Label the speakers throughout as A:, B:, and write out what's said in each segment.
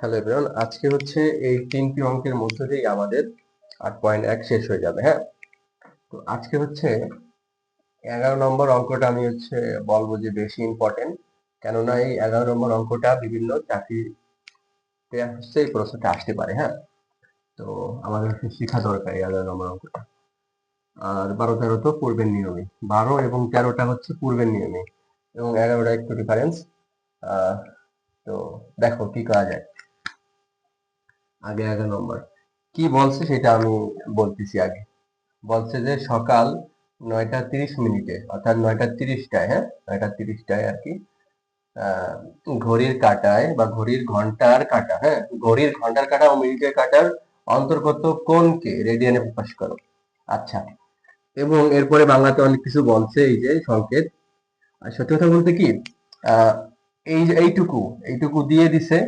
A: hello everyone আজকে হচ্ছে এই তিনটি অঙ্কের মধ্য দিয়েই আমাদের আট পয়েন্ট এক শেষ হয়ে যাবে হ্যাঁ তো আজকে হচ্ছে এগারো নম্বর অঙ্কটা আমি হচ্ছে বলবো যে বেশি ইম্পর্টেন্ট কেননা এই এগারো নম্বর অঙ্কটা বিভিন্ন চাকরি হচ্ছে এই প্রশ্নটা আসতে পারে হ্যাঁ তো আমাদের হচ্ছে শেখা দরকার এই এগারো নম্বর অঙ্কটা আর বারো তেরো তো পূর্বের নিয়মে বারো এবং তেরোটা হচ্ছে পূর্বের নিয়মে এবং এগারোটা একটু ডিফারেন্স তো দেখো কি করা যায় আগে আগে নম্বর কি বলছে সেটা আমি বলতেছি আগে বলছে যে সকাল নয়টা তিরিশ মিনিটে অর্থাৎ নয়টা তিরিশটায় হ্যাঁ নয়টা তিরিশটায় আর কি ঘড়ির কাটায় বা ঘড়ির ঘন্টার কাটা হ্যাঁ ঘড়ির ঘন্টার কাটা ও মিনিটের কাটার অন্তর্গত কোনকে রেডিয়ানে প্রকাশ করো আচ্ছা এবং এরপরে বাংলাতে অনেক কিছু বলছে এই যে সংকেত সত্যি কথা বলতে কি এই এইটুকু এইটুকু দিয়ে দিছে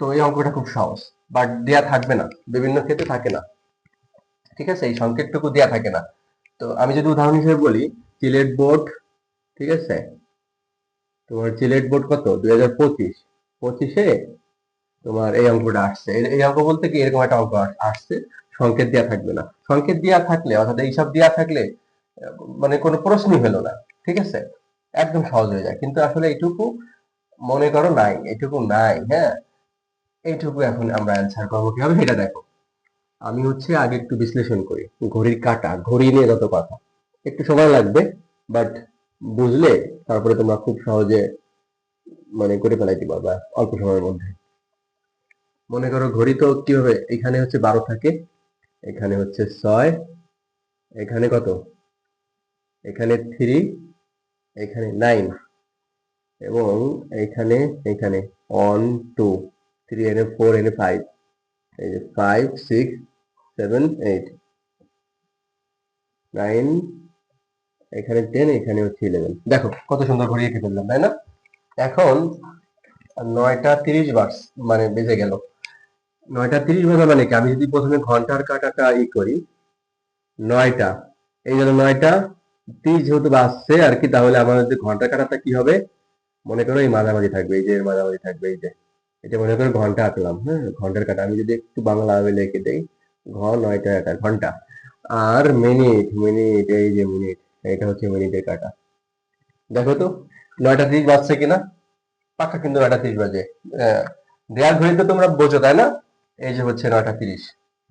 A: তো এই অঙ্কটা খুব সহজ বাট দেয়া থাকবে না বিভিন্ন ক্ষেত্রে থাকে না ঠিক আছে এই সংকেতটুকু দেয়া থাকে না তো আমি যদি উদাহরণ হিসেবে বলি চিলেট বোর্ড ঠিক আছে তোমার চিলেট বোর্ড কত দুই হাজার পঁচিশ পঁচিশে তোমার এই অঙ্কটা আসছে এই অঙ্ক বলতে কি এরকম একটা অঙ্ক আসছে সংকেত দেওয়া থাকবে না সংকেত দেওয়া থাকলে অর্থাৎ এইসব দেওয়া থাকলে মানে কোনো প্রশ্নই হলো না ঠিক আছে একদম সহজ হয়ে যায় কিন্তু আসলে এইটুকু মনে করো নাই এটুকু নাই হ্যাঁ এইটুকু এখন আমরা অ্যান্সার করবো কি হবে সেটা দেখো আমি হচ্ছে আগে একটু বিশ্লেষণ করি ঘড়ির কাটা ঘড়ি নিয়ে যত কথা একটু সময় লাগবে বাট বুঝলে তারপরে তোমরা খুব সহজে মানে করে ফেলাইতে পারবা অল্প সময়ের মধ্যে মনে করো ঘড়ি তো হবে এখানে হচ্ছে বারো থাকে এখানে হচ্ছে ছয় এখানে কত এখানে থ্রি এখানে নাইন এবং এখানে এখানে অন টু থ্রি এনে ফোর and ফাইভ এই যে five six seven eight nine এখানে টেন এখানে হচ্ছে ইলেভেন দেখো কত সুন্দর করে এঁকে ফেললাম তাই না এখন নয়টা তিরিশ বার্স মানে বেজে গেল নয়টা তিরিশ বাজা মানে কি আমি যদি প্রথমে ঘন্টার কাটাটা ই করি নয়টা এই জন্য নয়টা তিরিশ যেহেতু বাসছে আর কি তাহলে আমাদের ঘন্টা কাটাটা কি হবে মনে করো এই মাঝামাঝি থাকবে এই যে মাঝামাঝি থাকবে এই যে এটা মনে করে ঘন্টা আঁকলাম হ্যাঁ ঘন্টার কাটা আমি যদি একটু বাংলা আমি লিখে দেই ঘ নয়টা কাটা ঘন্টা আর মিনিট মিনিট এই যে মিনিট এটা হচ্ছে মিনিটের কাটা দেখো তো নয়টা তিরিশ বাজছে কিনা পাকা কিন্তু নয়টা তিরিশ বাজে দেয়ার ঘড়ি তো তোমরা বোঝো তাই না এই যে হচ্ছে নয়টা তিরিশ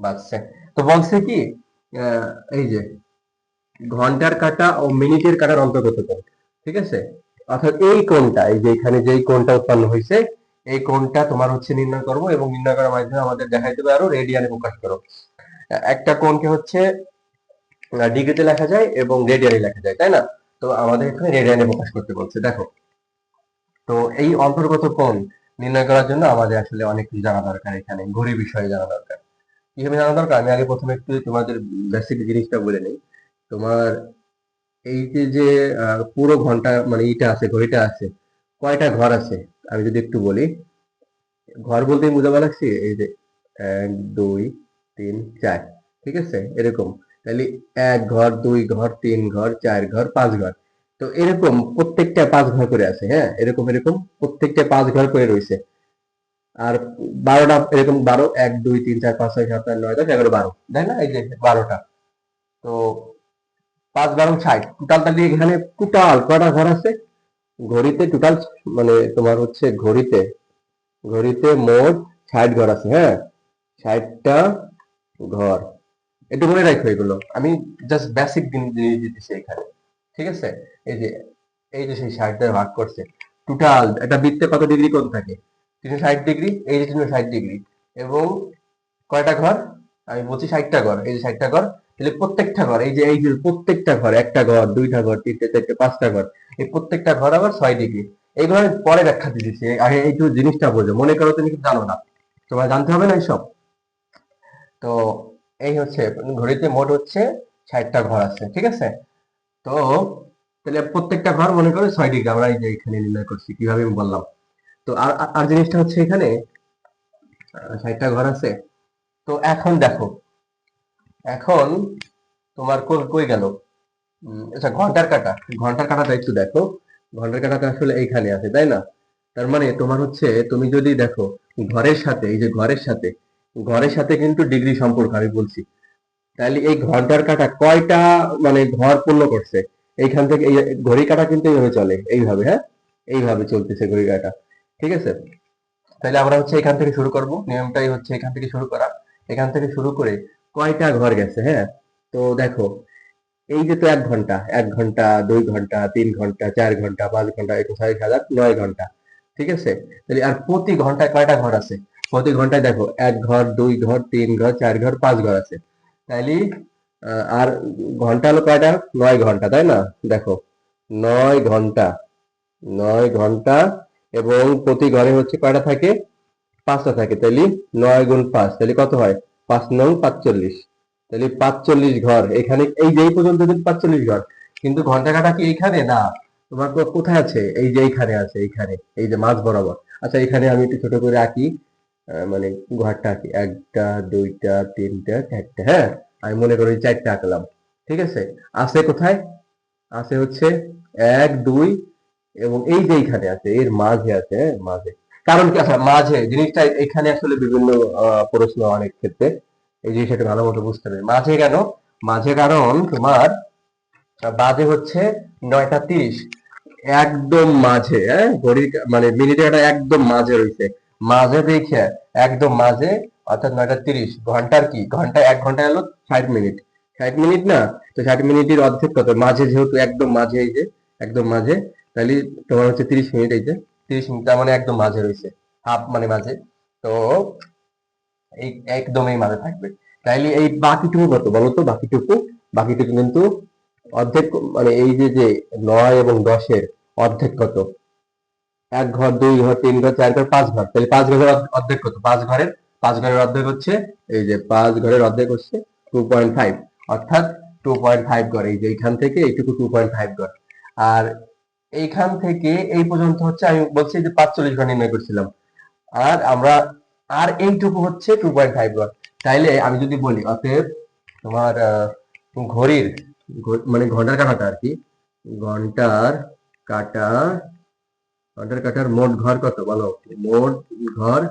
A: বাজছে তো বলছে কি এই যে ঘন্টার কাটা ও মিনিটের কাটার অন্তর্গত ঠিক আছে অর্থাৎ এই কোনটা এই যে এখানে যেই কোনটা উৎপন্ন হয়েছে এই কোনটা তোমার হচ্ছে নির্ণয় করবো এবং নির্ণয় করার মাধ্যমে আমাদের দেখা হবে আরো রেডিয়ানে প্রকাশ করো একটা কোনকে হচ্ছে ডিগ্রিতে লেখা যায় এবং রেডিয়ানে লেখা যায় তাই না তো আমাদের এখানে রেডিয়ানে প্রকাশ করতে বলছে দেখো তো এই অন্তর্গত কোন নির্ণয় করার জন্য আমাদের আসলে অনেক কিছু জানা দরকার এখানে ঘড়ি বিষয়ে জানা দরকার কিভাবে জানা দরকার আমি আগে প্রথমে একটু তোমাদের বেসিক জিনিসটা বলে নিই তোমার এই যে পুরো ঘন্টা মানে ইটা আছে ঘড়িটা আছে কয়টা ঘর আছে আমি যদি একটু বলি ঘর বলতে বুঝা লাগছি এই যে এক দুই তিন চার ঠিক আছে এরকম তাহলে এক ঘর দুই ঘর তিন ঘর চার ঘর পাঁচ ঘর তো এরকম প্রত্যেকটা পাঁচ ঘর করে আছে হ্যাঁ এরকম এরকম প্রত্যেকটা পাঁচ ঘর করে রয়েছে আর বারোটা এরকম বারো এক দুই তিন চার পাঁচ ছয় সাত আট নয় দশ এগারো বারো তাই না এই যে বারোটা তো পাঁচ বারো ছাই টোটাল তাহলে এখানে টোটাল কটা ঘর আছে ঘড়িতে টোটাল মানে তোমার হচ্ছে ঘড়িতে ঘড়িতে মোট ষাট ঘর আছে হ্যাঁ ষাটটা ঘর একটু মনে রাখো এগুলো আমি জাস্ট বেসিক জিনিস দিতেছি এখানে ঠিক আছে এই যে এই যে সেই ষাট ভাগ করছে টোটাল একটা বৃত্তে কত ডিগ্রি কোন থাকে তিনশো ষাট ডিগ্রি এই যে তিনশো ষাট ডিগ্রি এবং কয়টা ঘর আমি বলছি ষাটটা ঘর এই যে ষাটটা ঘর তাহলে প্রত্যেকটা ঘর এই যে এই যে প্রত্যেকটা ঘর একটা ঘর দুইটা ঘর তিনটে চারটে পাঁচটা ঘর এই প্রত্যেকটা ঘর আবার ছয় ডিগ্রি এই ঘরের পরে ব্যাখ্যা দিয়েছি আগে এই জিনিসটা বোঝো মনে করো তুমি কি জানো না তোমার জানতে হবে না এইসব তো এই হচ্ছে ঘড়িতে মোট হচ্ছে ষাটটা ঘর আছে ঠিক আছে তো তাহলে প্রত্যেকটা ঘর মনে করো ছয় ডিগ্রি আমরা এই যে এখানে নির্ণয় করছি কিভাবে আমি বললাম তো আর আর জিনিসটা হচ্ছে এখানে ষাটটা ঘর আছে তো এখন দেখো এখন তোমার কই গেল আচ্ছা ঘন্টার কাটা ঘন্টার কাটাটা একটু দেখো ঘন্টার কাটাটা আসলে এইখানে আছে তাই না তার মানে তোমার হচ্ছে তুমি যদি দেখো ঘরের সাথে এই যে ঘরের সাথে ঘরের সাথে কিন্তু ডিগ্রি সম্পর্ক আমি বলছি তাহলে এই ঘন্টার কাটা কয়টা মানে ঘর পূর্ণ করছে এইখান থেকে এই ঘড়ি কাটা কিন্তু এইভাবে চলে এইভাবে হ্যাঁ এইভাবে চলতেছে ঘড়ি কাটা ঠিক আছে তাহলে আমরা হচ্ছে এখান থেকে শুরু করব নিয়মটাই হচ্ছে এখান থেকে শুরু করা এখান থেকে শুরু করে কয়টা ঘর গেছে হ্যাঁ তো দেখো এই যে তো এক ঘন্টা এক ঘন্টা দুই ঘন্টা তিন ঘন্টা চার ঘন্টা পাঁচ ঘন্টা সাড়ে হাজার নয় ঘন্টা ঠিক আছে তাহলে আর প্রতি ঘন্টায় কয়টা ঘর আছে প্রতি ঘন্টায় দেখো এক ঘর দুই ঘর তিন ঘর চার ঘর পাঁচ ঘর আছে তাইলে আর ঘন্টা হলো কয়টা নয় ঘন্টা তাই না দেখো নয় ঘন্টা নয় ঘন্টা এবং প্রতি ঘরে হচ্ছে কয়টা থাকে পাঁচটা থাকে তাইলে নয় গুণ পাঁচ তাহলে কত হয় পাঁচ নং পাঁচচল্লিশ তাহলে পাঁচচল্লিশ ঘর এখানে এই যে পর্যন্ত পাঁচচল্লিশ ঘর কিন্তু ঘন্টা কাটা কি এইখানে না তোমার কোথায় আছে এই যে এইখানে আছে এইখানে এই যে মাছ বরাবর আচ্ছা এখানে আমি একটু ছোট করে আঁকি মানে ঘরটা আঁকি একটা দুইটা তিনটা চারটা হ্যাঁ আমি মনে করি চারটা আঁকলাম ঠিক আছে আছে কোথায় আছে হচ্ছে এক দুই এবং এই যে এইখানে আছে এর মাঝে আছে হ্যাঁ মাঝে কারণ কি আচ্ছা মাঝে জিনিসটা এখানে আসলে বিভিন্ন প্রশ্ন অনেক ক্ষেত্রে এই জিনিসটা ভালো মতো বুঝতে হবে মাঝে কেন মাঝে কারণ তোমার বাজে হচ্ছে নয়টা তিরিশ একদম মাঝে হ্যাঁ ঘড়ির মানে মিনিটেটা একদম মাঝে রয়েছে মাঝে দেখে একদম মাঝে অর্থাৎ নয়টা তিরিশ ঘন্টার কি ঘন্টা এক ঘন্টা এলো ষাট মিনিট ষাট মিনিট না তো ষাট মিনিটের অর্ধেক কত মাঝে যেহেতু একদম মাঝে এই যে একদম মাঝে তাহলে তোমার হচ্ছে তিরিশ মিনিট এই যে তিরিশ মিনিট মানে একদম মাঝে রয়েছে হাফ মানে মাঝে তো এই একদমই মাঝে থাকবে তাইলে এই বাকিটুকু কত বলতো বাকিটুকু বাকিটুকু কিন্তু অর্ধেক মানে এই যে যে নয় এবং দশের অর্ধেক কত এক ঘর দুই ঘর তিন ঘর চার ঘর পাঁচ ঘর তাহলে পাঁচ ঘরের অর্ধেক কত পাঁচ ঘরের পাঁচ ঘরের অর্ধেক হচ্ছে এই যে পাঁচ ঘরের অর্ধেক হচ্ছে টু পয়েন্ট ফাইভ অর্থাৎ টু পয়েন্ট ফাইভ ঘর এই যে এইখান থেকে এইটুকু টু পয়েন্ট ফাইভ ঘর আর এইখান থেকে এই পর্যন্ত হচ্ছে আমি বলছি যে পাঁচচল্লিশ ঘর নির্ণয় করছিলাম আর আমরা আর এইটুকু হচ্ছে টু পয়েন্ট ফাইভ ঘর তাইলে আমি যদি বলি অতএব তোমার ঘড়ির মানে ঘন্টার কাঁটাটা আর কি ঘন্টার কাটা ঘন্টার কাটার মোট ঘর কত বলো মোট ঘর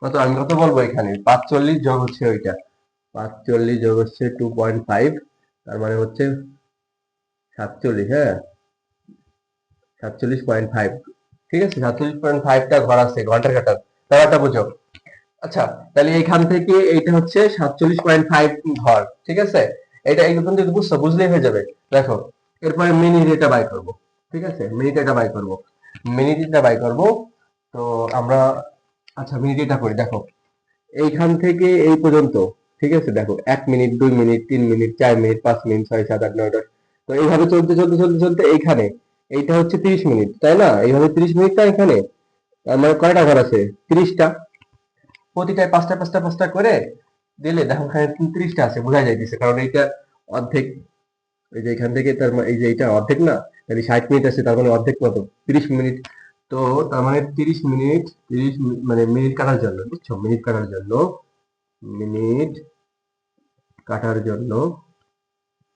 A: কত আমি কত বলবো এখানে পাঁচচল্লিশ যোগ হচ্ছে ওইটা পাঁচচল্লিশ যোগ হচ্ছে টু পয়েন্ট ফাইভ তার মানে হচ্ছে সাতচল্লিশ হ্যাঁ সাতচল্লিশ পয়েন্ট ফাইভ ঠিক আছে সাতচল্লিশ পয়েন্ট ফাইভটা ঘর আছে ঘন্টার কাটার তারাটা বোঝো আচ্ছা তাহলে এখান থেকে এইটা হচ্ছে সাতচল্লিশ পয়েন্ট ফাইভ ঘর ঠিক আছে এটা একদম যদি বুঝছো বুঝলেই হয়ে যাবে দেখো এরপরে মিনিট এটা বাই করবো ঠিক আছে মিনিট এটা বাই করব মিনিট এটা বাই করবো তো আমরা আচ্ছা মিনিট এটা করি দেখো এইখান থেকে এই পর্যন্ত ঠিক আছে দেখো এক মিনিট দুই মিনিট তিন মিনিট চার মিনিট পাঁচ মিনিট ছয় সাত আট নয় দশ তো এইভাবে চলতে চলতে চলতে চলতে এইখানে এইটা হচ্ছে তিরিশ মিনিট তাই না এইভাবে তিরিশ মিনিটটা এখানে আমার মানে কয়টা ঘর আছে তিরিশটা প্রতিটায় পাঁচটা পাঁচটা পাঁচটা করে দিলে দেখো এখানে তিরিশটা আছে বোঝা যাইতেছে কারণ এইটা অর্ধেক এই যে এখান থেকে তার মানে, এই যে এটা অর্ধেক না তাহলে ষাট মিনিট আছে তার মানে অর্ধেক কত তিরিশ মিনিট তো তার মানে তিরিশ মিনিট তিরিশ মানে মিনিট কাটার জন্য বুঝছো মিনিট কাটার জন্য মিনিট কাটার জন্য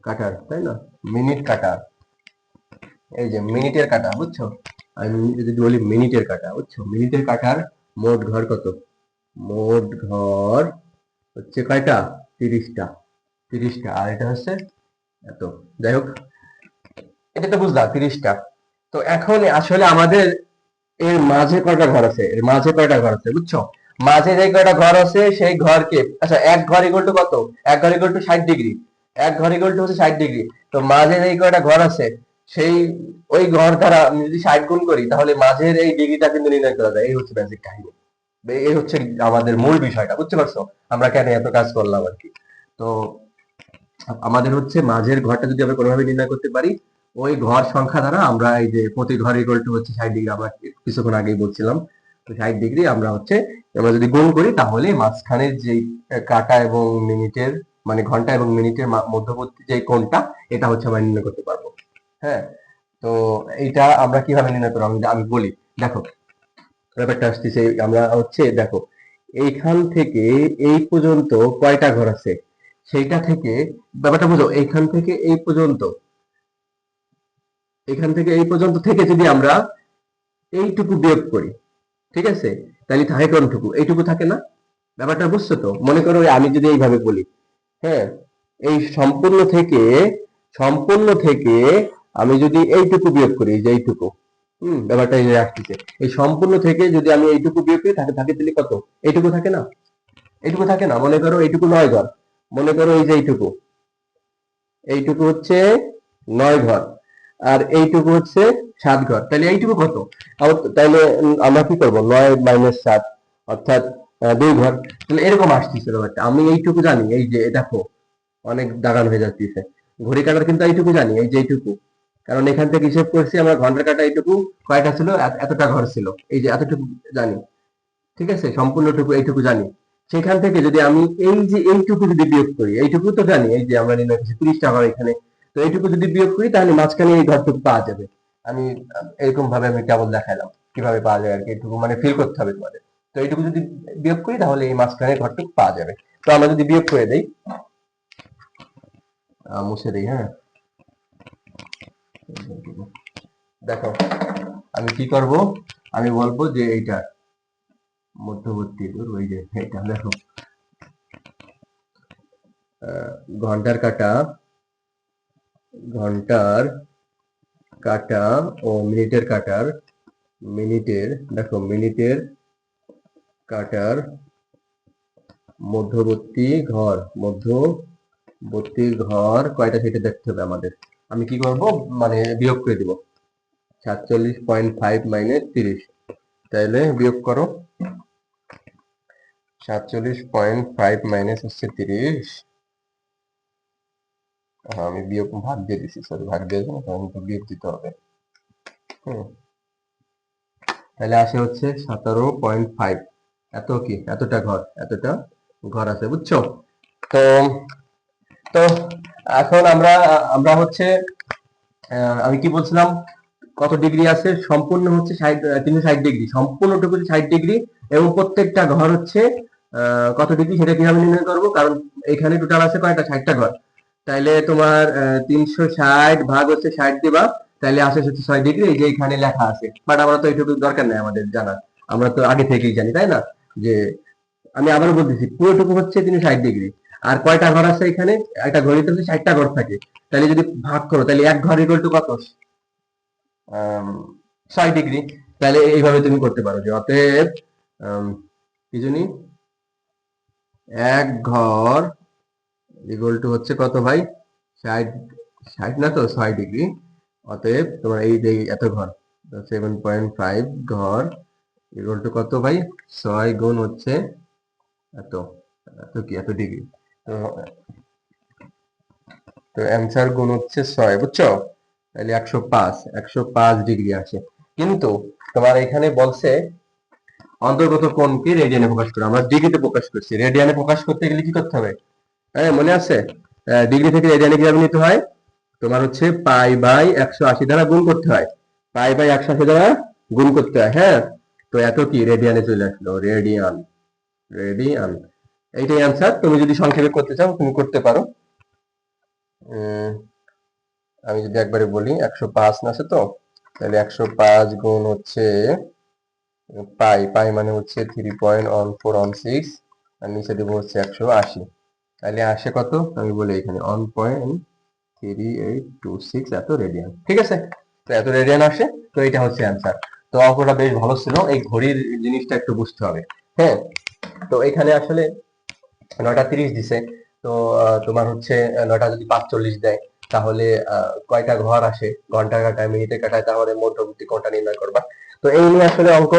A: কাটার তাই না মিনিট কাটার এই যে মিনিটের কাটা বুঝছো আমি যদি বলি মিনিটের কাটা বুঝছো মিনিটের কাটার মোট ঘর কত মোট ঘর হচ্ছে কয়টা তিরিশটা তিরিশটা আর এটা হচ্ছে এত যাই হোক এটা তো বুঝলাম তিরিশটা তো এখন আসলে আমাদের এর মাঝে কয়টা ঘর আছে এর মাঝে কয়টা ঘর আছে বুঝছো মাঝে যে কয়টা ঘর আছে সেই ঘরকে আচ্ছা এক ঘর ইকুয়াল টু কত এক ঘর ইকুয়াল টু ষাট ডিগ্রি এক ঘর ইকুয়াল টু হচ্ছে ষাট ডিগ্রি তো মাঝে যে কয়টা ঘর আছে সেই ওই ঘর দ্বারা আমি যদি ষাট গুণ করি তাহলে মাঝের এই ডিগ্রিটা কিন্তু নির্ণয় করা যায় এই হচ্ছে বেসিক কাহিনী এই হচ্ছে আমাদের মূল বিষয়টা বুঝতে পারছো আমরা কেন এত কাজ করলাম আর কি তো আমাদের হচ্ছে মাঝের ঘরটা যদি আমরা কোনোভাবে নির্ণয় করতে পারি ওই ঘর সংখ্যা দ্বারা আমরা এই যে প্রতি ঘর ইকুয়াল টু হচ্ছে ষাট ডিগ্রি আমরা কিছুক্ষণ আগেই বলছিলাম তো ষাট ডিগ্রি আমরা হচ্ছে আমরা যদি গুণ করি তাহলে মাঝখানের যে কাটা এবং মিনিটের মানে ঘন্টা এবং মিনিটের মধ্যবর্তী যে কোনটা এটা হচ্ছে আমরা নির্ণয় করতে পারবো হ্যাঁ তো এইটা আমরা কিভাবে নির্ণয় করবো আমি আমি বলি দেখো ব্যাপারটা আসতেছে আমরা হচ্ছে দেখো এইখান থেকে এই পর্যন্ত কয়টা ঘর আছে সেইটা থেকে ব্যাপারটা বুঝো এইখান থেকে এই পর্যন্ত এখান থেকে এই পর্যন্ত থেকে যদি আমরা এইটুকু বিয়োগ করি ঠিক আছে তাহলে থাকে কোনটুকু এইটুকু থাকে না ব্যাপারটা বুঝছো তো মনে করো আমি যদি এইভাবে বলি হ্যাঁ এই সম্পূর্ণ থেকে সম্পূর্ণ থেকে আমি যদি এইটুকু বিয়োগ করি এই যে এইটুকু হম ব্যাপারটা এই রাশিতে এই সম্পূর্ণ থেকে যদি আমি এইটুকু বিয়োগ করি থাকে থাকে তাহলে কত এইটুকু থাকে না এইটুকু থাকে না মনে করো এইটুকু নয় ঘর মনে করো এই যে এইটুকু এইটুকু হচ্ছে নয় ঘর আর এইটুকু হচ্ছে সাত ঘর তাহলে এইটুকু কত তাহলে আমরা কি করবো নয় মাইনাস সাত অর্থাৎ দুই ঘর তাহলে এরকম আসতেছে ব্যাপারটা আমি এইটুকু জানি এই যে দেখো অনেক দাগান হয়ে যাচ্ছে ঘড়ি কাটার কিন্তু এইটুকু জানি এই যে এইটুকু কারণ এখান থেকে হিসেব করছি আমার ঘন্টার কাটা এইটুকু কয়টা ছিল এতটা ঘর ছিল এই যে এতটুকু জানি ঠিক আছে সম্পূর্ণটুকু এইটুকু জানি সেখান থেকে যদি আমি এই যে এইটুকু যদি বিয়োগ করি এইটুকু তো জানি এই যে আমরা নির্ণয় করছি তিরিশটা ঘর এখানে তো এইটুকু যদি বিয়োগ করি তাহলে মাঝখানে এই ঘরটুকু পাওয়া যাবে আমি এরকম ভাবে আমি কেবল দেখালাম কিভাবে পাওয়া যায় আর কি এইটুকু মানে ফিল করতে হবে তোমাদের তো এইটুকু যদি বিয়োগ করি তাহলে এই মাঝখানে ঘরটুকু পাওয়া যাবে তো আমরা যদি বিয়োগ করে দেই মুছে দিই হ্যাঁ দেখো আমি কি করব আমি বলবো যে এইটা মধ্যবর্তী দূর ওই যে এটা দেখো ঘন্টার কাটা ঘন্টার কাটা ও মিনিটের কাটার মিনিটের দেখো মিনিটের কাটার মধ্যবর্তী ঘর মধ্যবর্তী ঘর কয়টা সেটা দেখতে হবে আমাদের আমি কি করব মানে বিয়োগ করে দিব সাতচল্লিশ পয়েন্ট ফাইভ মাইনাস তিরিশ তাইলে বিয়োগ করো সাতচল্লিশ পয়েন্ট ফাইভ মাইনাস হচ্ছে তিরিশ হ্যাঁ আমি বিয়োগ ভাগ দিয়ে দিছি সরি ভাগ দিয়ে দিলাম কারণ বিয়োগ দিতে হবে তাহলে আসে হচ্ছে সতেরো পয়েন্ট ফাইভ এত কি এতটা ঘর এতটা ঘর আছে বুঝছো তো তো এখন আমরা আমরা হচ্ছে আমি কি বলছিলাম কত ডিগ্রি আছে সম্পূর্ণ হচ্ছে তিনশো ষাট ডিগ্রি সম্পূর্ণটুকু ষাট ডিগ্রি এবং প্রত্যেকটা ঘর হচ্ছে কত ডিগ্রি সেটা কিভাবে নির্ণয় করবো কারণ এখানে টোটাল আছে কয়েকটা ষাটটা ঘর তাইলে তোমার তিনশো ষাট ভাগ হচ্ছে ষাট দিবা তাইলে আসে হচ্ছে ছয় ডিগ্রি যে এখানে লেখা আছে বাট আমরা তো এইটুকু দরকার নেই আমাদের জানা আমরা তো আগে থেকেই জানি তাই না যে আমি আবার বলতেছি পুরোটুকু হচ্ছে তিনশো ষাট ডিগ্রি আর কয়টা ঘর আছে এখানে একটা ঘর হচ্ছে ষাটটা ঘর থাকে তাহলে যদি ভাগ করো তাহলে এক ঘর ইকুয়াল টু কত ছয় ডিগ্রি তাহলে এইভাবে তুমি করতে পারো যে অতএব কি জানি এক ঘর ইকুয়াল টু হচ্ছে কত ভাই ষাট ষাট না তো ছয় ডিগ্রি অতএব তোমার এই যে এত ঘর সেভেন পয়েন্ট ফাইভ ঘর ইকুয়াল টু কত ভাই ছয় গুণ হচ্ছে এত এত কি এত ডিগ্রি তো অ্যান্সার গুণ হচ্ছে ছয় বুঝছো তাহলে একশো পাঁচ একশো পাঁচ ডিগ্রি আসে কিন্তু তোমার এখানে বলছে অন্তর্গত কোণকে রেডিয়ানে প্রকাশ করে আমরা ডিগ্রিতে প্রকাশ করছি রেডিয়ানে প্রকাশ করতে গেলে কি করতে হবে হ্যাঁ মনে আছে ডিগ্রি থেকে রেডিয়ানে কিভাবে নিতে হয় তোমার হচ্ছে পাই বাই একশো আশি দ্বারা গুণ করতে হয় পাই বাই একশো আশি দ্বারা গুণ করতে হয় হ্যাঁ তো এত কি রেডিয়ানে চলে আসলো রেডিয়ান রেডিয়ান এইটাই অ্যান্সার তুমি যদি সংক্ষেপে করতে চাও তুমি করতে পারো আমি যদি একবারে বলি একশো পাঁচ না আছে তো তাহলে একশো পাঁচ গুণ হচ্ছে পাই পাই মানে হচ্ছে three point one four one six আর নিচে দেবো হচ্ছে একশো আশি তাহলে আসে কত আমি বলি এখানে one point three eight two six এত রেডিয়ান ঠিক আছে তো এত রেডিয়ান আসে তো এটা হচ্ছে অ্যান্সার তো অঙ্কটা বেশ ভালো ছিল এই ঘড়ির জিনিসটা একটু বুঝতে হবে হ্যাঁ তো এখানে আসলে নয়টা তিরিশ দিছে তো তোমার হচ্ছে নয়টা যদি পাঁচচল্লিশ দেয় তাহলে কয়টা ঘর আসে ঘন্টা কাটায় মিনিটে কাটায় তাহলে মধ্যবর্তী কোনটা নির্ণয় করবা তো এই নিয়ে আসলে অঙ্ক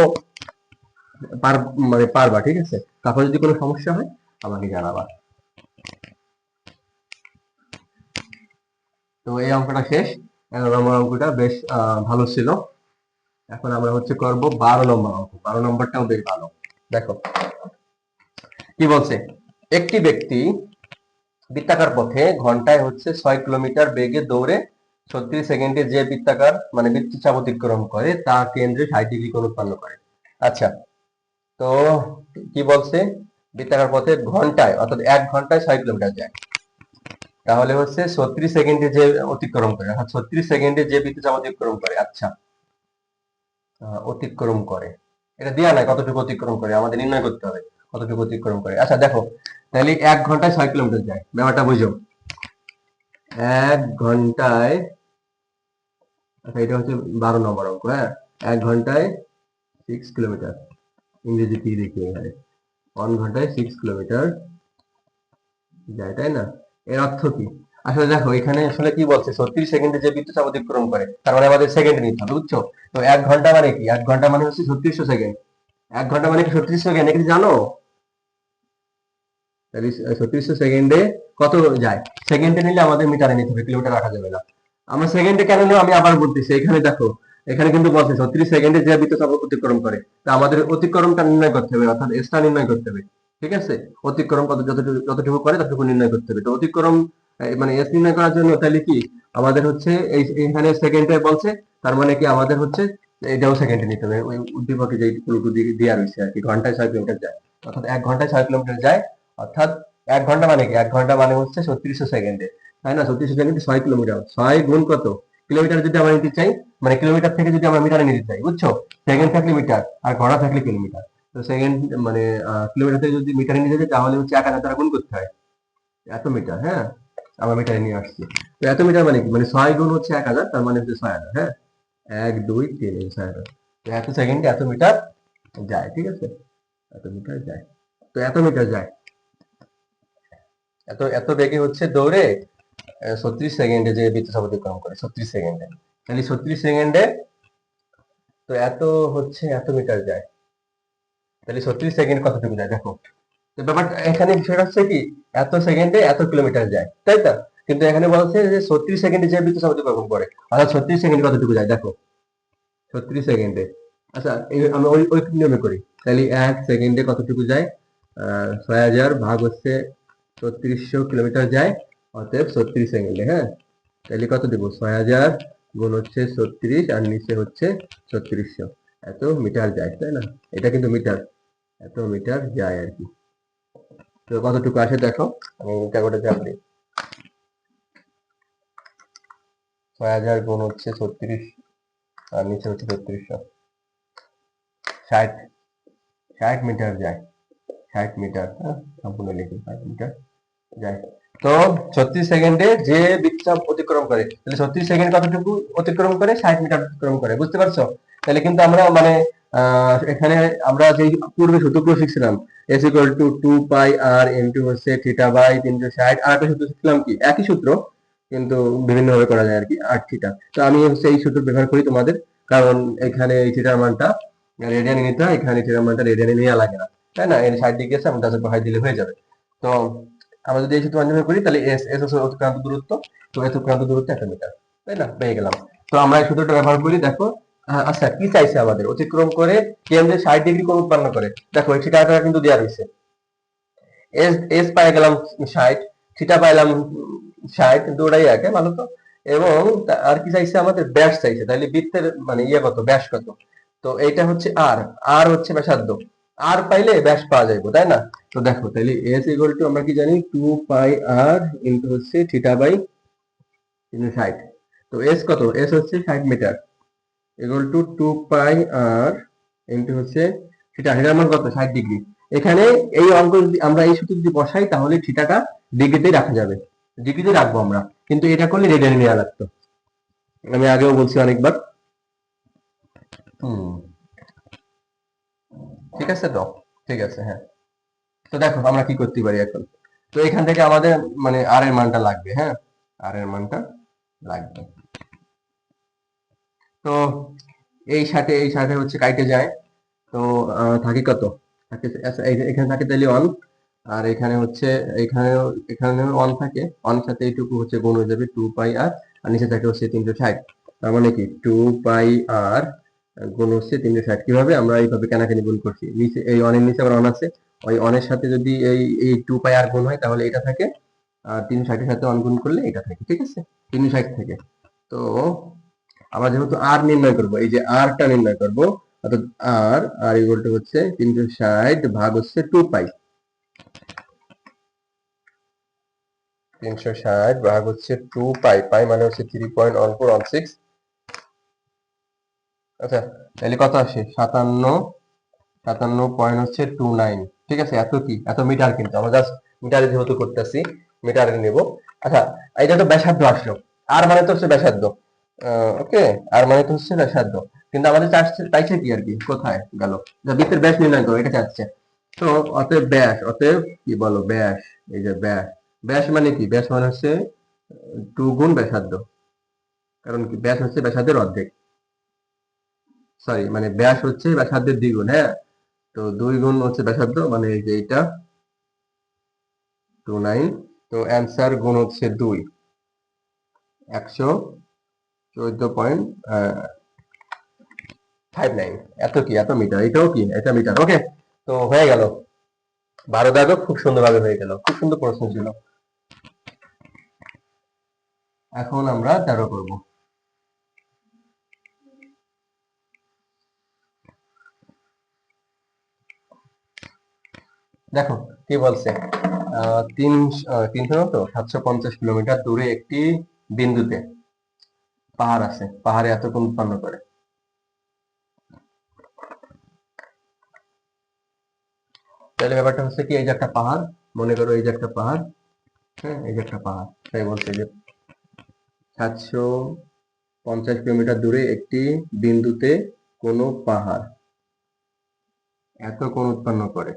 A: পার মানে পারবা ঠিক আছে তারপর যদি কোনো সমস্যা হয় আমাকে জানাবা তো এই অঙ্কটা শেষ এগারো নম্বর অঙ্কটা বেশ ভালো ছিল এখন আমরা হচ্ছে করব বারো নম্বর অঙ্ক বারো নম্বরটাও বেশ ভালো দেখো কি বলছে একটি ব্যক্তি বৃত্তাকার পথে ঘন্টায় হচ্ছে ছয় কিলোমিটার বেগে দৌড়ে ছত্রিশ সেকেন্ডে যে বৃত্তাকার মানে চাপ অতিক্রম করে তা কেন্দ্রে ষাট ডিগ্রি কোণ উৎপন্ন করে আচ্ছা তো কি বলছে বৃত্তাকার পথে ঘন্টায় অর্থাৎ এক ঘন্টায় ছয় কিলোমিটার যায় তাহলে হচ্ছে ছত্রিশ সেকেন্ডে যে অতিক্রম করে অর্থাৎ ছত্রিশ সেকেন্ডে যে চাপ অতিক্রম করে আচ্ছা অতিক্রম করে এটা দেওয়া নাই কতটুকু অতিক্রম করে আমাদের নির্ণয় করতে হবে কতকে অতিক্রম করে আচ্ছা দেখো তাহলে এক ঘন্টায় ছয় কিলোমিটার যায় ব্যাপারটা বুঝো এক ঘন্টায় আচ্ছা এটা হচ্ছে বারো নম্বর অঙ্ক হ্যাঁ এক ঘন্টায় সিক্স কিলোমিটার ইংরেজি কি দেখি এখানে ওয়ান ঘন্টায় সিক্স কিলোমিটার যায় তাই না এর অর্থ কি আসলে দেখো এখানে আসলে কি বলছে ছত্রিশ সেকেন্ডে যে বিদ্যুৎ অতিক্রম করে তার মানে আমাদের সেকেন্ড নিতে হবে বুঝছো তো এক ঘন্টা মানে কি এক ঘন্টা মানে হচ্ছে ছত্রিশশো সেকেন্ড এক ঘন্টা মানে কি ছত্রিশ সেকেন্ড এখানে জানো অতিক্রম করে তা আমাদের অতিক্রমটা নির্ণয় করতে হবে অর্থাৎ এসটা নির্ণয় করতে হবে ঠিক আছে অতিক্রম যতটুকু করে ততটুকু নির্ণয় করতে হবে তো অতিক্রম মানে এস নির্ণয় করার জন্য তাহলে কি আমাদের হচ্ছে এই এখানে সেকেন্ডে বলছে তার মানে কি আমাদের হচ্ছে এটাও সেকেন্ডে নিতে হবে ওই উদ্দীপকে যে দেওয়া রয়েছে আর কি ঘন্টায় ছয় কিলোমিটার যায় অর্থাৎ এক ঘন্টায় ছয় কিলোমিটার যায় অর্থাৎ এক ঘন্টা মানে কি এক ঘন্টা মানে হচ্ছে ছত্রিশশো সেকেন্ডে তাই না ছত্রিশশো সেকেন্ডে ছয় কিলোমিটার ছয় গুণ কত কিলোমিটার যদি আমরা নিতে চাই মানে কিলোমিটার থেকে যদি আমরা মিটারে নিতে চাই বুঝছো সেকেন্ড থাকলে মিটার আর ঘন্টা থাকলে কিলোমিটার তো সেকেন্ড মানে কিলোমিটার থেকে যদি মিটারে নিতে চাই তাহলে হচ্ছে এক হাজার দ্বারা গুণ করতে হয় এত মিটার হ্যাঁ আমরা মিটারে নিয়ে আসছি তো এত মিটার মানে কি মানে ছয় গুণ হচ্ছে এক হাজার তার মানে হচ্ছে ছয় হাজার হ্যাঁ এক দুই তিন এই ছয় হাজার তো এত সেকেন্ডে এত মিটার যায় ঠিক আছে এত মিটার যায় তো এত মিটার যায় এত এত বেগে হচ্ছে দৌড়ে ছত্রিশ সেকেন্ডে যে বিদ্যুৎ অতিক্রম করে ছত্রিশ সেকেন্ডে তাহলে ছত্রিশ সেকেন্ডে তো এত হচ্ছে এত মিটার যায় তাহলে ছত্রিশ সেকেন্ড কতটুকু যায় দেখো তো ব্যাপার এখানে বিষয়টা হচ্ছে কি এত সেকেন্ডে এত কিলোমিটার যায় তাই তো কিন্তু এখানে বলছে যে ছত্রিশ সেকেন্ডে যে বিদ্যুৎ অতিক্রম করে অর্থাৎ ছত্রিশ সেকেন্ডে কতটুকু যায় দেখো ছত্রিশ সেকেন্ডে আচ্ছা আমি ওই ওই নিয়মে করি তাহলে এক সেকেন্ডে কতটুকু যায় আহ ছয় হাজার ভাগ হচ্ছে ছত্রিশশো কিলোমিটার যায় অতএব ছত্রিশ অ্যাঙ্গেলে হ্যাঁ তাহলে কত দেবো ছয় হাজার গুণ হচ্ছে ছত্রিশ আর নিচে হচ্ছে ছত্রিশশো এত মিটার যায় তাই না এটা কিন্তু মিটার এত মিটার যায় আর কি তো কতটুকু আসে দেখো আমি কাগজটা চাপ যাব ছয় হাজার গুণ হচ্ছে ছত্রিশ আর নিচে হচ্ছে ছত্রিশশো ষাট ষাট মিটার যায় ষাট মিটার হ্যাঁ সম্পূর্ণ লিখি ষাট মিটার তো ছত্রিশ সেকেন্ডে যে বিচ্ছাপ অতিক্রম করে তাহলে ছত্রিশ সেকেন্ড কতটুকু অতিক্রম করে ষাট মিটার অতিক্রম করে বুঝতে পারছো তাহলে কিন্তু আমরা মানে এখানে আমরা যে পূর্বে সূত্রগুলো শিখছিলাম S equal to two pi r হচ্ছে থিটা বাই তিনশো ষাট আর একটা সূত্র শিখলাম কি একই সূত্র কিন্তু ভাবে করা যায় আর কি আর থিটা তো আমি হচ্ছে এই সূত্র ব্যবহার করি তোমাদের কারণ এখানে এই থিটার মানটা রেডিয়ানে নিতে হয় এখানে থিটার মানটা নেওয়া লাগে না তাই না এর ষাট ডিগ্রি আছে আমি তাদের দিলে হয়ে যাবে তো আমরা যদি এই সেতুর করি তাহলে এস এস এস অতিক্রান্ত দূরত্ব তো এস অতিক্রান্ত দূরত্ব এক মিটার তাই না পেয়ে গেলাম তো আমরা এই সূত্রটা ব্যবহার করি দেখো আচ্ছা কি চাইছে আমাদের অতিক্রম করে কেন্দ্রে ষাট ডিগ্রি কোণ উৎপন্ন করে দেখো এই ঠিকানাটা কিন্তু দেওয়া রয়েছে এস এস পাই গেলাম ষাট থিটা পাইলাম ষাট ওটাই আগে হ্যাঁ, ভালো তো এবং আর কি চাইছে আমাদের ব্যাস চাইছে তাহলে বৃত্তের মানে ইয়ে কত ব্যাস কত তো এইটা হচ্ছে আর আর হচ্ছে ব্যাসার্ধ আর পাইলে ব্যাস পাওয়া যাইব তাই না তো দেখো তাহলে এস ইকুয়াল টু আমরা কি জানি টু পাই আর ইন্টু হচ্ছে থিটা বাই তিনশো ষাট তো এস কত এস হচ্ছে ষাট metre equal to two pi r into হচ্ছে থিটা থিটার মান কত ষাট ডিগ্রি এখানে এই অঙ্ক যদি আমরা এই সূত্র যদি বসাই তাহলে থিটাটা ডিগ্রিতেই রাখা যাবে ডিগ্রিতে রাখবো আমরা কিন্তু এটা করলে রেডিয়ান নেওয়া লাগতো আমি আগেও বলছি অনেকবার হম ঠিক আছে তো ঠিক আছে হ্যাঁ তো দেখো আমরা কি করতে পারি এখন তো এখান থেকে আমাদের মানে আর এর মানটা লাগবে হ্যাঁ আর এর মানটা লাগবে তো এই সাথে এই সাথে হচ্ছে কাইটে যায় তো থাকে কত থাকে আচ্ছা, এখানে থাকে তাহলে অন আর এখানে হচ্ছে এখানে এখানে অন থাকে অন সাথে এইটুকু হচ্ছে গুণ হয়ে যাবে টু পাই আর আর নিচে থাকে হচ্ছে তিনটে ষাট তার মানে কি টু পাই আর গুণ হচ্ছে তিনশো ষাট কিভাবে আমরা এইভাবে কেনাকানি গুণ করছি নিচে এই অনের নিচে আবার অন আছে ওই অনের সাথে যদি এই এই টু পাই আর গুণ হয় তাহলে এটা থাকে আর তিনশো ষাটের সাথে অন গুণ করলে এটা থাকে ঠিক আছে তিনশো ষাট থেকে তো আমরা যেহেতু আর নির্ণয় করব এই যে আরটা নির্ণয় করব অর্থাৎ আর আর ইকুয়াল টু হচ্ছে তিনশো ষাট ভাগ হচ্ছে টু পাই তিনশো ষাট ভাগ হচ্ছে টু পাই পাই মানে হচ্ছে three point one four one six আচ্ছা তাহলে কত আসে সাতান্ন সাতান্ন পয়েন্ট হচ্ছে টু নাইন ঠিক আছে এত কি এত মিটার কিন্তু আমরা জাস্ট মিটারে যেহেতু করতেছি মিটারে নেব আচ্ছা এটা তো ব্যাসার্ধ আসলো আর মানে তো হচ্ছে ব্যাসার্ধ ওকে আর মানে তো হচ্ছে ব্যাসার্ধ কিন্তু আমাদের চাচ্ছে চাইছে কি আর কি কোথায় গেল বৃত্তের ব্যাস নির্ণয় করো এটা চাচ্ছে তো অতএব ব্যাস অতএব কি বলো ব্যাস এই যে ব্যাস ব্যাস মানে কি ব্যাস মানে হচ্ছে টু গুণ ব্যাসার্ধ কারণ কি ব্যাস হচ্ছে ব্যাসার্ধের অর্ধেক সরি মানে ব্যাস হচ্ছে ব্যাসার্ধের দ্বিগুণ হ্যাঁ তো দুই গুণ হচ্ছে ব্যাসার্ধ মানে এই যে এটা টু নাইন তো অ্যান্সার গুণ হচ্ছে দুই একশো চোদ্দ পয়েন্ট ফাইভ নাইন এত কি এত মিটার এটাও কি এটা মিটার ওকে তো হয়ে গেল বারো দাগও খুব সুন্দরভাবে হয়ে গেল খুব সুন্দর প্রশ্ন ছিল এখন আমরা তেরো করবো দেখো কি বলছে তিন তিনশো তো সাতশো পঞ্চাশ কিলোমিটার দূরে একটি বিন্দুতে পাহাড় আছে পাহাড়ে এতক্ষণ উৎপন্ন করে তাহলে ব্যাপারটা হচ্ছে কি এই যে একটা পাহাড় মনে করো এই যে একটা পাহাড় হ্যাঁ এই যে একটা পাহাড় তাই বলছে যে সাতশো পঞ্চাশ কিলোমিটার দূরে একটি বিন্দুতে কোনো পাহাড় এত কোন উৎপন্ন করে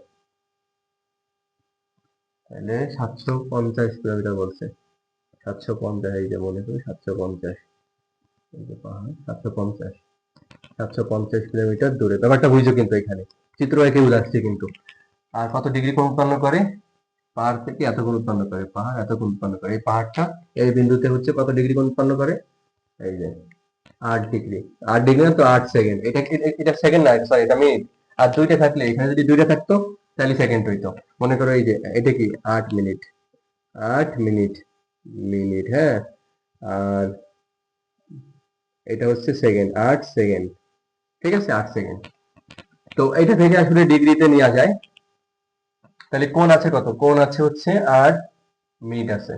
A: তাহলে সাতশো পঞ্চাশ কিলোমিটার বলছে সাতশো পঞ্চাশ এই যে মনে করি সাতশো পঞ্চাশ এই যে পাহাড় সাতশো পঞ্চাশ সাতশো পঞ্চাশ কিলোমিটার দূরে ব্যাপারটা বুঝছো কিন্তু এখানে চিত্র একে বুঝাচ্ছে কিন্তু আর কত ডিগ্রি কোণ উৎপন্ন করে পাহাড় থেকে এত কোন উৎপন্ন করে পাহাড় এত কোন উৎপন্ন করে এই পাহাড়টা এই বিন্দুতে হচ্ছে কত ডিগ্রি কোন উৎপন্ন করে এই যে আট ডিগ্রি আট ডিগ্রি না মানে তো আট সেকেন্ড এটা এটা সেকেন্ড না সরি এটা মিনিট আর দুইটা থাকলে এখানে যদি দুইটা থাকতো তাহলে সেকেন্ড হইতো মনে করো এই যে এটা কি আট মিনিট আট মিনিট মিনিট হ্যাঁ আর এটা হচ্ছে সেকেন্ড আট সেকেন্ড ঠিক আছে আট সেকেন্ড তো এটা থেকে আসলে ডিগ্রিতে নেওয়া যায় তাহলে কোন আছে কত কোন আছে হচ্ছে আট মিনিট আছে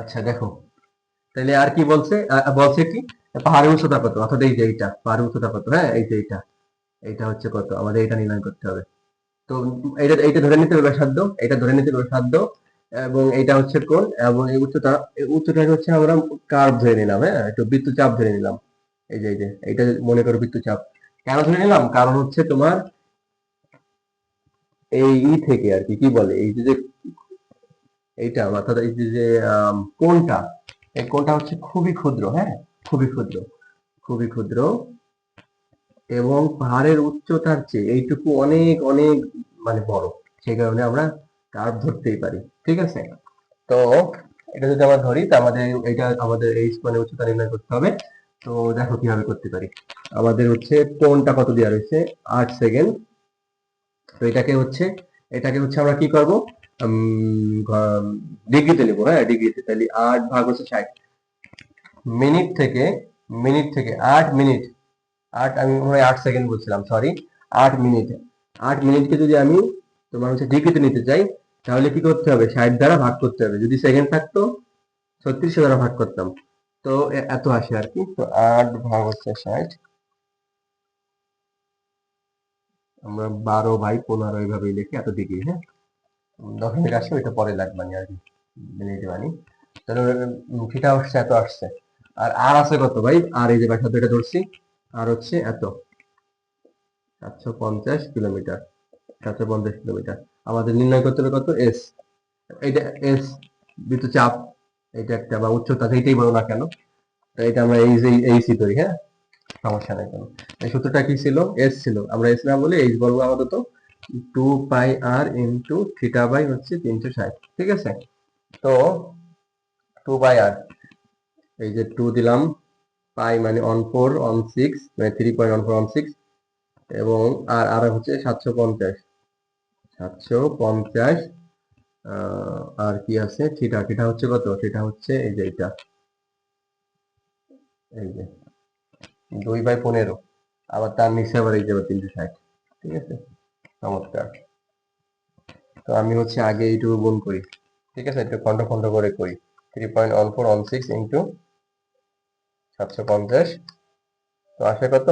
A: আচ্ছা দেখো তাহলে আর কি বলছে বলছে কি পাহাড়ের উচ্চতা কত অর্থাৎ এই যে এইটা পাহাড়ের উচ্চতা কত হ্যাঁ এই যে এইটা এটা হচ্ছে কত আমাদের এটা নির্ণয় করতে হবে তো এটা এটা ধরে নিতে হবে সাধ্য এটা ধরে নিতে হবে সাধ্য এবং এটা হচ্ছে কোন এবং এই উচ্চতা উচ্চতা হচ্ছে আমরা কার্ভ ধরে নিলাম হ্যাঁ একটু বিদ্যুৎ চাপ ধরে নিলাম এই যে এই যে এটা মনে করো বিদ্যুৎ চাপ কেন ধরে নিলাম কারণ হচ্ছে তোমার এই ই থেকে আর কি কি বলে এই যে এইটা অর্থাৎ এই যে কোনটা এই কোনটা হচ্ছে খুবই ক্ষুদ্র হ্যাঁ খুবই ক্ষুদ্র খুবই ক্ষুদ্র এবং পাহাড়ের উচ্চতার চেয়ে এইটুকু অনেক অনেক মানে বড় সেই কারণে আমরা কার ধরতেই পারি ঠিক আছে তো এটা যদি আমরা ধরি তা আমাদের এটা আমাদের এই মানে উচ্চতা নির্ণয় করতে হবে তো দেখো কিভাবে করতে পারি আমাদের হচ্ছে কোনটা কত দেওয়া রয়েছে আট সেকেন্ড তো এটাকে হচ্ছে এটাকে হচ্ছে আমরা কি করব ডিগ্রিতে নেবো হ্যাঁ ডিগ্রিতে তাহলে আট ভাগ হচ্ছে ষাট মিনিট থেকে মিনিট থেকে আট মিনিট আট আমি মনে আট সেকেন্ড বলছিলাম সরি আট মিনিট আট মিনিটকে যদি আমি তোমার হচ্ছে ডিগ্রিতে নিতে চাই তাহলে কি করতে হবে ষাট দ্বারা ভাগ করতে হবে যদি সেকেন্ড থাকতো ছত্রিশ দ্বারা ভাগ করতাম তো এত আসে আর কি তো আট ভাগ হচ্ছে ষাট আমরা বারো বাই পনেরো এইভাবেই লিখি এত ডিগ্রি হ্যাঁ মিনিট আসে ওইটা পরে লাগবে মানে আর কি মিনিট বানি তাহলে সেটা হচ্ছে এত আসছে আর আর আছে কত ভাই আর এই যে ব্যাসার্ধ এটা ধরছি আর হচ্ছে এত সাতশো পঞ্চাশ কিলোমিটার সাতশো পঞ্চাশ কিলোমিটার আমাদের নির্ণয় করতে হবে কত এস এটা এস বিদ্যুৎ চাপ এটা একটা বা উচ্চতা সেইটাই বলো না কেন তো এটা আমরা এই যে এইসি ধরি হ্যাঁ সমস্যা নাই কেন এই সূত্রটা কি ছিল এস ছিল আমরা এস না বলে এইচ বলবো আপাতত two pi r into theta by হচ্ছে তিনশো ষাট ঠিক আছে তো টু বাই আর এই যে টু দিলাম পাই মানে অন ফোর অন সিক্স মানে three point one four one six এবং আর আর হচ্ছে সাতশো পঞ্চাশ সাতশো পঞ্চাশ আর কি আছে থিটা থিটা হচ্ছে কত থিটা হচ্ছে এই যে এটা এই যে দুই বাই পনেরো আবার তার নিচে আবার এই যাবে তিনশো ষাট ঠিক আছে চমৎকার তো আমি হচ্ছে আগে এইটুকু গুণ করি ঠিক আছে একটু খন্ড খন্ড করে করি three point one four one six into সাতশো পঞ্চাশ তো আসে কত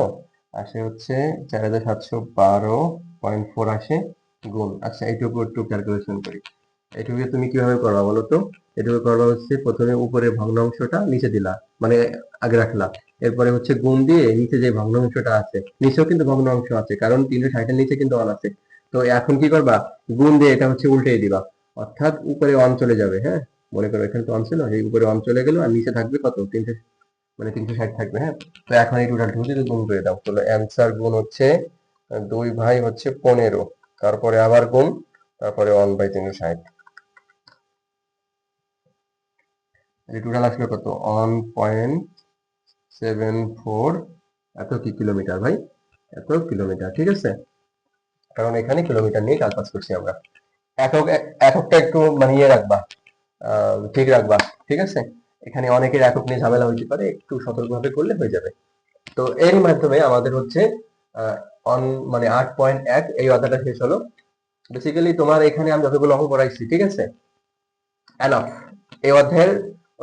A: আসে হচ্ছে চার হাজার সাতশো বারো পয়েন্ট ফোর আসে গুণ আচ্ছা এইটুকু একটু ক্যালকুলেশন করি এটুকু তুমি কিভাবে করবা বলো তো এটুকু করবা হচ্ছে প্রথমে উপরে ভগ্নাংশটা নিচে দিলা মানে আগে রাখলা এরপরে হচ্ছে গুণ দিয়ে নিচে যে ভগ্নাংশটা আছে নিচেও কিন্তু ভগ্নাংশ আছে কারণ তিনশো ষাটের নিচে কিন্তু অন আছে তো এখন কি করবা গুণ দিয়ে এটা হচ্ছে উল্টে দিবা অর্থাৎ উপরে অন চলে যাবে হ্যাঁ মনে করো এখানে তো অন ছিল এই উপরে অন চলে গেলো আর নিচে থাকবে কত তিনশো মানে তিনশো ষাট থাকবে হ্যাঁ তো এখন এই টোটাল ঢুকে গুণ করে দাও তাহলে অ্যান্সার গুণ হচ্ছে দুই ভাই হচ্ছে পনেরো তারপরে আবার গুণ তারপরে ওয়ান বাই তিনশো ষাট এই টোটাল আসলে কত ওয়ান পয়েন্ট সেভেন ফোর এত কি কিলোমিটার ভাই এত কিলোমিটার ঠিক আছে কারণ এখানে কিলোমিটার নিয়ে কাজ করছি আমরা একক এককটা একটু মানিয়ে রাখবা ঠিক রাখবা ঠিক আছে এখানে অনেকের একক নিয়ে ঝামেলা হইতে পারে একটু সতর্কভাবে করলে হয়ে যাবে তো এর মাধ্যমে আমাদের হচ্ছে অন মানে আট পয়েন্ট এক এই অধ্যায়টা শেষ হলো বেসিক্যালি তোমার এখানে আমি যতগুলো অঙ্ক করাইছি ঠিক আছে এনাফ এই অধ্যায়ের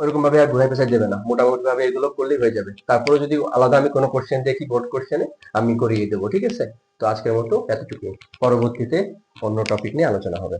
A: ওরকম ভাবে আর ঘুরে পেছাই দেবে না মোটামুটি ভাবে এগুলো করলেই হয়ে যাবে তারপরে যদি আলাদা আমি কোনো কোশ্চেন দেখি বোর্ড কোশ্চেনে আমি করিয়ে দেবো ঠিক আছে তো আজকের মতো এতটুকু পরবর্তীতে অন্য টপিক নিয়ে আলোচনা হবে